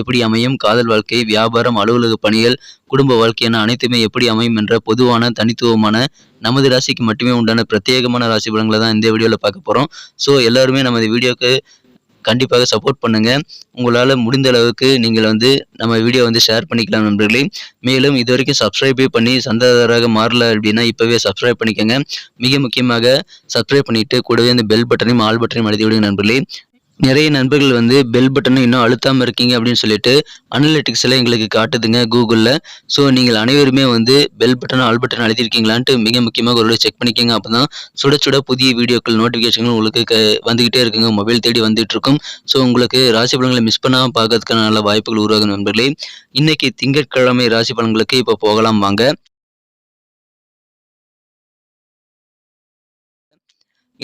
எப்படி அமையும்? காதல் வாழ்க்கை வியாபாரம் அலுவலக பணிகள் குடும்ப வாழ்க்கை என அனைத்துமே எப்படி அமையும் என்ற பொதுவான தனித்துவமான நமது ராசிக்கு மட்டுமே உண்டான பிரத்யேகமான ராசி பலன்களை தான் இந்த வீடியோவில் பார்க்க போகிறோம் ஸோ எல்லாருமே நமது வீடியோக்கு கண்டிப்பாக சப்போர்ட் பண்ணுங்க. உங்களால் முடிந்த அளவுக்கு நீங்கள் வந்து நம்ம வீடியோ வந்து ஷேர் பண்ணிக்கலாம் நண்பர்களே. மேலும் இது வரைக்கும் சப்ஸ்கிரைபே பண்ணி சந்தாதாரராக மாறல அப்படின்னா இப்போவே சப்ஸ்கிரைப் பண்ணிக்கோங்க. மிக முக்கியமாக சப்ஸ்கிரைப் பண்ணிட்டு கூடவே இந்த பெல் பட்டனையும் ஆல் பட்டனையும் அழுத்தி விடுங்க நண்பர்களே. நிறைய நண்பர்கள் வந்து பெல் பட்டனை இன்னும் அழுத்தாமல் இருக்கீங்க அப்படின்னு சொல்லிட்டு அனலிட்டிக்ஸில் எங்களுக்கு காட்டுதுங்க கூகுளில். ஸோ நீங்கள் அனைவருமே வந்து பெல் பட்டனை ஆல் பட்டன் அழுத்திருக்கீங்களான்ட்டு மிக முக்கியமாக ஒரு செக் பண்ணிக்கோங்க. அப்போ தான் சுட சுட புதிய வீடியோக்கள் நோட்டிஃபிகேஷன்கள் உங்களுக்கு க வந்துக்கிட்டே இருக்குங்க. மொபைல் தேடி வந்துட்டு இருக்கும் ஸோ உங்களுக்கு ராசி பலன்களை மிஸ் பண்ணாமல் பார்க்கறதுக்கான நல்ல வாய்ப்புகள் உருவாகும் நண்பர்களே. இன்றைக்கி திங்கட்கிழமை ராசி பலன்களுக்கு இப்போ போகலாம் வாங்க.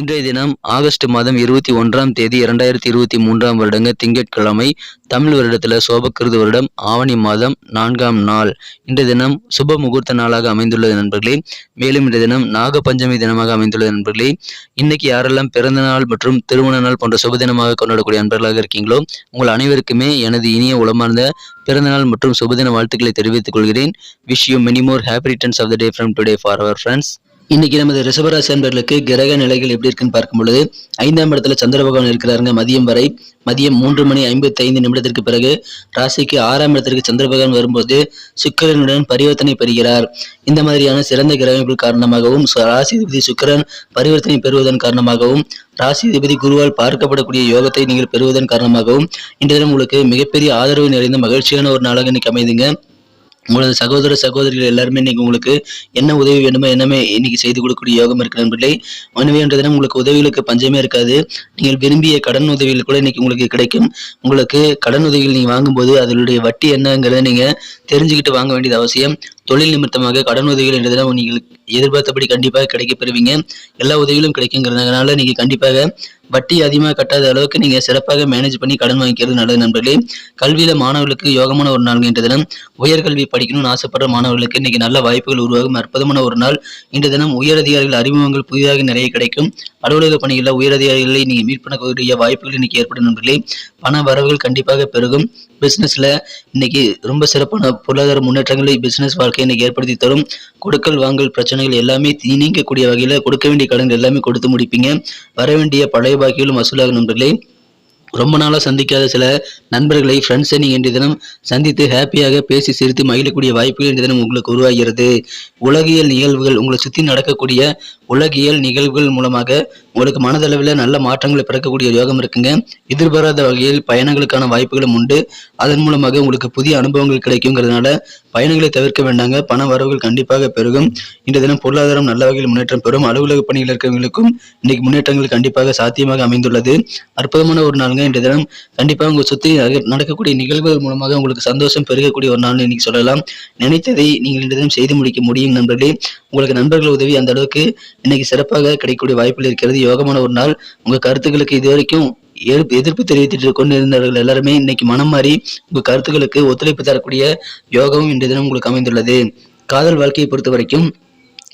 இன்றைய தினம் ஆகஸ்ட் மாதம் இருபத்தி ஒன்றாம் தேதி இரண்டாயிரத்தி இருபத்தி மூன்றாம் வருடங்க திங்கட்கிழமை தமிழ் வருடத்தில் சோபக்கிருது வருடம் ஆவணி மாதம் நான்காம் நாள். இன்றைய தினம் சுப முகூர்த்த நாளாக அமைந்துள்ளது நண்பர்களே. மேலும் இன்றைய தினம் நாக பஞ்சமி தினமாக அமைந்துள்ளது நண்பர்களே. இன்னைக்கு யாரெல்லாம் பிறந்த நாள் மற்றும் திருமண நாள் போன்ற சுப தினமாக கொண்டாடக்கூடிய நண்பர்களாக இருக்கீங்களோ உங்கள் அனைவருக்குமே எனது இனிய உளமார்ந்த பிறந்தநாள் மற்றும் சுபதின வாழ்த்துக்களை தெரிவித்துக் கொள்கிறேன். Wish you many more happy returns of the day from today for our friends இன்னைக்கு நமது ரிஷபராசி அன்பர்களுக்கு கிரக நிலைகள் எப்படி இருக்குன்னு பார்க்கும் பொழுது ஐந்தாம் இடத்துல சந்திர பகவான் இருக்கிறாருங்க. மதியம் வரை மதியம் மூன்று மணி ஐம்பத்தி ஐந்து நிமிடத்திற்கு பிறகு ராசிக்கு ஆறாம் இடத்திற்கு சந்திர பகவான் வரும்போது சுக்கிரனுடன் பரிவர்த்தனை பெறுகிறார். இந்த மாதிரியான சிறந்த கிரகங்கள் காரணமாகவும் சு- சுக்கரன் சுக்கிரன் பரிவர்த்தனை பெறுவதன் காரணமாகவும் ராசிதிபதி குருவால் பார்க்கப்படக்கூடிய யோகத்தை நீங்கள் பெறுவதன் காரணமாகவும் இன்றைய உங்களுக்கு மிகப்பெரிய ஆதரவு நிறைந்த மகிழ்ச்சியான ஒரு நாளாக இன்னைக்கு அமைதுங்க. உங்களது சகோதர சகோதரிகள் எல்லாருமே இன்னைக்கு உங்களுக்கு என்ன உதவி வேண்டுமோ என்னமே இன்னைக்கு செய்து கொடுக்கக்கூடிய யோகம் இருக்கு நண்பர்களே. மனுவே என்ற தினம் உங்களுக்கு உதவிகளுக்கு பஞ்சமே இருக்காது. நீங்கள் விரும்பிய கடன் உதவிகள் கூட இன்னைக்கு உங்களுக்கு கிடைக்கும். உங்களுக்கு கடன் உதவிகள் நீங்கள் வாங்கும்போது அதனுடைய வட்டி என்னங்கிறத நீங்கள் தெரிஞ்சுக்கிட்டு வாங்க வேண்டியது அவசியம். தொழில் நிமித்தமாக கடன் உதவிகள் என்ற தினம் நீங்கள் எதிர்பார்த்தபடி கண்டிப்பாக கிடைக்க பெறுவீங்க. எல்லா உதவிகளும் கிடைக்குங்கிறதுனால நீங்கள் கண்டிப்பாக வட்டி அதிகமாக கட்டாத அளவுக்கு நீங்கள் சிறப்பாக மேனேஜ் பண்ணி கடன் வாங்கிக்கிறது நல்லது நண்பர்களே. கல்வியில் மாணவர்களுக்கு யோகமான ஒரு நாள் இன்றைய தினம். உயர்கல்வி படிக்கணும்னு ஆசைப்படுற மாணவர்களுக்கு இன்னைக்கு நல்ல வாய்ப்புகள் உருவாகும். அற்புதமான ஒரு நாள். இன்றைய தினம் உயரதிகாரிகள் அறிமுகங்கள் புதிதாக நிறைய கிடைக்கும். அலுவலக பணிகளில் உயரதிகாரிகளை நீங்கள் மீட் பண்ணக்கூடிய வாய்ப்புகள் இன்னைக்கு ஏற்படும் நண்பர்களே. பண வரவுகள் கண்டிப்பாக பெருகும். பிஸ்னஸில் இன்னைக்கு ரொம்ப சிறப்பான பொருளாதார முன்னேற்றங்களை பிஸ்னஸ் வாழ்க்கையை இன்னைக்கு ஏற்படுத்தி தரும். கொடுக்கல் வாங்கல் பிரச்சனைகள் எல்லாமே நீங்கக்கூடிய வகையில் கொடுக்க வேண்டிய கடன்கள் எல்லாமே கொடுத்து முடிப்பீங்க. வர வேண்டிய பழைய பாக்கிகளும் வசூலாக நண்பர்களே ரொம்ப நாளாக சந்திக்காத சில நண்பர்களை ஃப்ரெண்ட்ஸை நீங்கள் இன்றைய தினம் சந்தித்து ஹாப்பியாக பேசி சிரித்து மகிழக்கூடிய வாய்ப்புகள் இன்றைய தினம் உங்களுக்கு உருவாகிறது. உலகியல் நிகழ்வுகள் உங்களை சுற்றி நடக்கக்கூடிய உலகியல் நிகழ்வுகள் மூலமாக உங்களுக்கு மனதளவில் நல்ல மாற்றங்களை பிறக்கக்கூடிய யோகம் இருக்குங்க. எதிர்பாராத வகையில் பயணங்களுக்கான வாய்ப்புகளும் உண்டு. அதன் மூலமாக உங்களுக்கு புதிய அனுபவங்கள் கிடைக்குங்கிறதுனால பயணங்களை தவிர்க்க வேண்டாங்க. பண வரவுகள் கண்டிப்பாக பெருகும். இன்றைய தினம் பொருளாதாரம் நல்ல வகையில் முன்னேற்றம் பெறும். அலுவலக பணியில் இருக்கிறவங்களுக்கும் இன்னைக்கு முன்னேற்றங்கள் கண்டிப்பாக சாத்தியமாக அமைந்துள்ளது. அற்புதமான ஒரு நாளுங்க. இன்றைய தினம் கண்டிப்பாக உங்கள் சுற்றி நடக்கக்கூடிய நிகழ்வுகள் மூலமாக உங்களுக்கு சந்தோஷம் பெருகக்கூடிய ஒரு நாள் இன்னைக்கு சொல்லலாம். நினைத்ததை நீங்கள் இன்றைய தினம் செய்து முடிக்க முடியும் நண்பர்களே. உங்களுக்கு நண்பர்கள் உதவி அந்த அளவுக்கு இன்னைக்கு சிறப்பாக கிடைக்கக்கூடிய வாய்ப்புகள் இருக்கிறது. யோகமான ஒரு நாள். உங்கள் கருத்துக்களுக்கு இதுவரைக்கும் எதிர்ப்பு எதிர்ப்பு தெரிவித்துட்டு கொண்டிருந்தவர்கள் எல்லாருமே இன்னைக்கு மனம் மாறி உங்கள் கருத்துக்களுக்கு ஒத்துழைப்பு தரக்கூடிய யோகமும் இன்றைய தினம் உங்களுக்கு அமைந்துள்ளது. காதல் வாழ்க்கையை பொறுத்த வரைக்கும்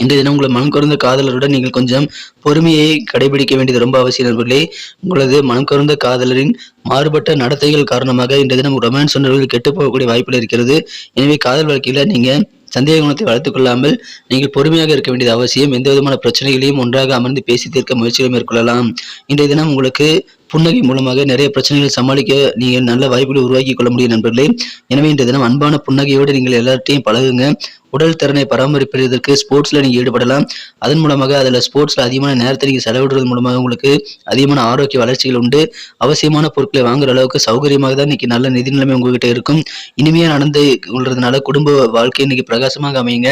இன்றைய தினம் உங்களை மனம் கருந்த காதலருடன் நீங்கள் கொஞ்சம் பொறுமையை கடைபிடிக்க வேண்டியது ரொம்ப அவசியம் நண்பர்களே. உங்களது மனம் கருந்த காதலரின் மாறுபட்ட நடத்தைகள் காரணமாக இன்றைய தினம் ரொமான்ஸ் உணர்வுகள் கெட்டு போகக்கூடிய வாய்ப்புகள் இருக்கிறது. எனவே காதல் வாழ்க்கையில் நீங்கள் சந்தேக குணத்தை வளர்த்துக் கொள்ளாமல் நீங்கள் பொறுமையாக இருக்க வேண்டியது அவசியம். எந்த விதமான பிரச்சனைகளையும் ஒன்றாக அமர்ந்து பேசி தீர்க்க முயற்சிகளை மேற்கொள்ளலாம். இன்றைய தினம் உங்களுக்கு புன்னகை மூலமாக நிறைய பிரச்சனைகளை சமாளிக்க நீங்கள் நல்ல வாய்ப்புகளை உருவாக்கி கொள்ள முடியும் நண்பர்களே. எனவே இன்றைய தினம் அன்பான புன்னகையோடு நீங்கள் எல்லார்ட்டையும் பழகுங்க. உடல் திறனை பராமரிப்பதற்கு ஸ்போர்ட்ஸ்ல நீங்க ஈடுபடலாம். அதன் மூலமாக அதுல ஸ்போர்ட்ஸ்ல அதிகமான நேரத்தை நீங்க செலவிடுறது மூலமாக உங்களுக்கு அதிகமான ஆரோக்கிய வளர்ச்சிகள் உண்டு. அவசியமான பொருட்களை வாங்குற அளவுக்கு சௌகரியமாக தான் இன்னைக்கு நல்ல நிதி நிலைமை உங்ககிட்ட இருக்கும். இனிமையா நடந்து கொள்றதுனால குடும்ப வாழ்க்கை இன்னைக்கு பிரகாசமாக அமையுங்க.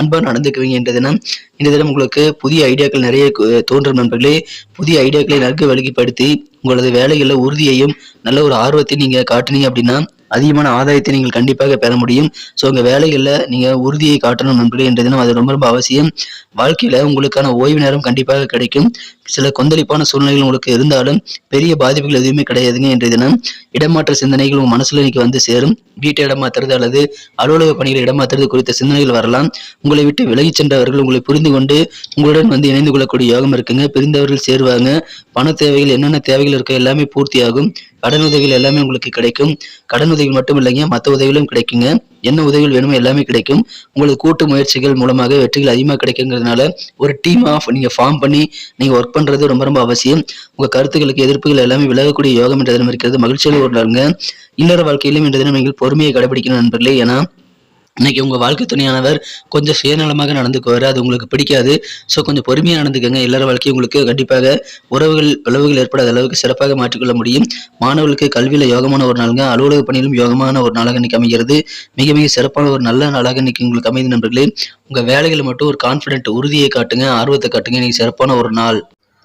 அன்பா நடந்துக்குவீங்க என்ற தினம். இந்த தினம் உங்களுக்கு புதிய ஐடியாக்கள் நிறைய தோன்றும் நண்பர்களே. புதிய ஐடியாக்களை நன்கு வெளிப்படுத்தி உங்களது வேலைகளில் உறுதியையும் நல்ல ஒரு ஆர்வத்தையும் நீங்க காட்டினீங்க அப்படின்னா அதிகமான ஆதாயத்தை நீங்கள் கண்டிப்பாக பெற முடியும். ஸோ உங்கள் வேலைகளில் நீங்கள் உறுதியை காட்டணும் நண்பர்களே என்ற தினம் அது ரொம்ப ரொம்ப அவசியம். வாழ்க்கையில் உங்களுக்கான ஓய்வு நேரம் கண்டிப்பாக கிடைக்கும். சில கொந்தளிப்பான சூழ்நிலைகள் உங்களுக்கு இருந்தாலும் பெரிய பாதிப்புகள் எதுவுமே கிடையாதுங்க இன்றைய தினம். இடமாற்ற சிந்தனைகள் உங்கள் மனசுல இன்னைக்கு வந்து சேரும். வீட்டை இடமாத்துறது அல்லது அலுவலக பணிகளை இடமாத்துறது குறித்த சிந்தனைகள் வரலாம். உங்களை விட்டு விலகிச் சென்றவர்கள் உங்களை புரிந்து கொண்டு உங்களுடன் வந்து இணைந்து கொள்ளக்கூடிய யோகம் இருக்குங்க. பிரிந்தவர்கள் சேருவாங்க. பண தேவைகள் என்னென்ன தேவைகள் இருக்கோ எல்லாமே பூர்த்தியாகும். கடன் உதவிகள் எல்லாமே உங்களுக்கு கிடைக்கும். கடன் உதவிகள் மட்டும் இல்லைங்க மற்ற உதவிகளும் கிடைக்குங்க. என்ன உதவிகள் வேணுமோ எல்லாமே கிடைக்கும். உங்களுக்கு கூட்டு முயற்சிகள் மூலமாக வெற்றிகள் அதிகமாக கிடைக்குங்கிறதுனால ஒரு டீம் ஆஃப் நீங்க ஃபார்ம் பண்ணி நீங்க ஒர்க் பண்றது ரொம்ப ரொம்ப அவசியம். உங்க கருத்துக்களுக்கு எதிர்ப்புகள் எல்லாமே விலகக்கூடிய யோகம் என்ற தினம் இருக்கிறது. மகிழ்ச்சியாக ஒரு நாளுங்க. இல்லற வாழ்க்கையிலும் என்ற தினம் நீங்கள் பொறுமையை கடைபிடிக்கணும் நண்பர்களே. ஏன்னா இன்னைக்கு உங்கள் வாழ்க்கை துணையானவர் கொஞ்சம் சுயநலமாக நடந்துக்குவார். அது உங்களுக்கு பிடிக்காது. ஸோ கொஞ்சம் பொறுமையாக நடந்துக்கங்க. எல்லார வாழ்க்கையும் உங்களுக்கு கண்டிப்பாக உறவுகள் உறவுகள் ஏற்படாத அளவுக்கு சிறப்பாக மாற்றிக்கொள்ள முடியும். மாணவர்களுக்கு கல்வியில் யோகமான ஒரு நாளுங்க. அலுவலக பணியிலும் யோகமான ஒரு நாளாக இன்னைக்கு அமைகிறது. மிக மிக சிறப்பான ஒரு நல்ல நாளாக இன்னைக்கு உங்களுக்கு அமைதி நண்பர்களே. உங்கள் வேலைகளை மட்டும் ஒரு கான்ஃபிடென்ட் உறுதியை காட்டுங்க. ஆர்வத்தை காட்டுங்க. இன்னைக்கு சிறப்பான ஒரு நாள்.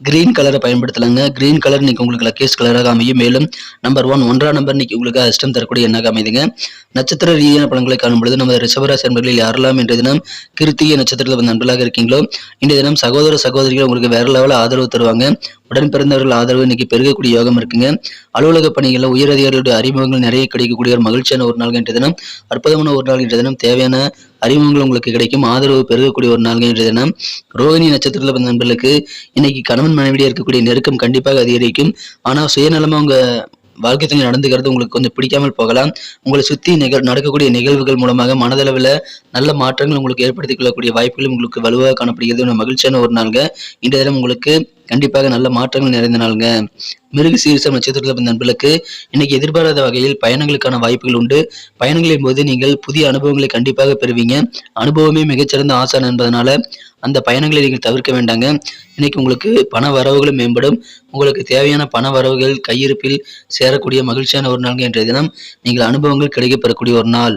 கிரீன் கலரை பயன்படுத்தலாங்க. கிரீன் கலர் இன்னைக்கு உங்களுக்கு லக்கேஸ் கலராக அமையும். மேலும் நம்பர் ஒன் ஒன்றாம் நம்பர் இன்னைக்கு உங்களுக்கு அதிர்ஷ்டம் தரக்கூடிய எண்ணாக அமைதுங்க. நட்சத்திர ரீதியான படங்களை காணும் பொழுது நமது ரிஷபராசி நண்பர்களில் யாரெல்லாம் இன்றைய தினம் கிருத்திய நட்சத்திரத்தில் நண்பர்களாக இருக்கீங்களோ இன்றைய தினம் சகோதர சகோதரிகள் உங்களுக்கு வேற லெவலில் ஆதரவு தருவாங்க. உடன் பிறந்தவர்கள் ஆதரவு இன்னைக்கு பெருகக்கூடிய யோகம் இருக்குங்க. அலுவலக பணிகளில் உயர் அதிகாரிகளுடைய அறிமுகங்கள் நிறைய கிடைக்கக்கூடிய ஒரு மகிழ்ச்சியான ஒரு நாள் என்ற தினம் அற்புதமான ஒரு நாள் என்ற தினம் தேவையான அறிமுகங்கள் உங்களுக்கு கிடைக்கும் ஆதரவு பெருகக்கூடிய ஒரு நாள் என்ற தினம். ரோகிணி நட்சத்திரத்தில் பிறந்த நண்பர்களுக்கு இன்னைக்கு கணவன் மனைவியாக இருக்கக்கூடிய நெருக்கம் கண்டிப்பாக அதிகரிக்கும். ஆனால் சுயநலமாக உங்க வாழ்க்கை துணை நடந்துக்கிறது உங்களுக்கு கொஞ்சம் பிடிக்காமல் போகலாம். உங்களை சுற்றி நிகழ் நடக்கக்கூடிய நிகழ்வுகள் மூலமாக மனதளவில் நல்ல மாற்றங்கள் உங்களுக்கு ஏற்படுத்திக் கொள்ளக்கூடிய வாய்ப்புகள் உங்களுக்கு வலுவாக காணப்படுகிறது. ஒரு மகிழ்ச்சியான ஒரு நாள்ங்க. இன்றைய தினம் உங்களுக்கு கண்டிப்பாக நல்ல மாற்றங்கள் நிறைந்த நாளுங்க. மிருக சீரிசம் நட்சத்திரத்தில் நண்பர்களுக்கு இன்னைக்கு எதிர்பாராத வகையில் பயணங்களுக்கான வாய்ப்புகள் உண்டு. பயணங்களின் போது நீங்கள் புதிய அனுபவங்களை கண்டிப்பாக பெறுவீங்க. அனுபவமே மிகச்சிறந்த ஆசான் என்பதனால அந்த பயணங்களை நீங்கள் தவிர்க்க வேண்டாங்க. இன்னைக்கு உங்களுக்கு பண வரவுகளும் மேம்படும். உங்களுக்கு தேவையான பண வரவுகள் கையிருப்பில் சேரக்கூடிய மகிழ்ச்சியான ஒரு நாள் என்ற தினம். நீங்கள் அனுபவங்கள் கிடைக்கப்பெறக்கூடிய ஒரு நாள்.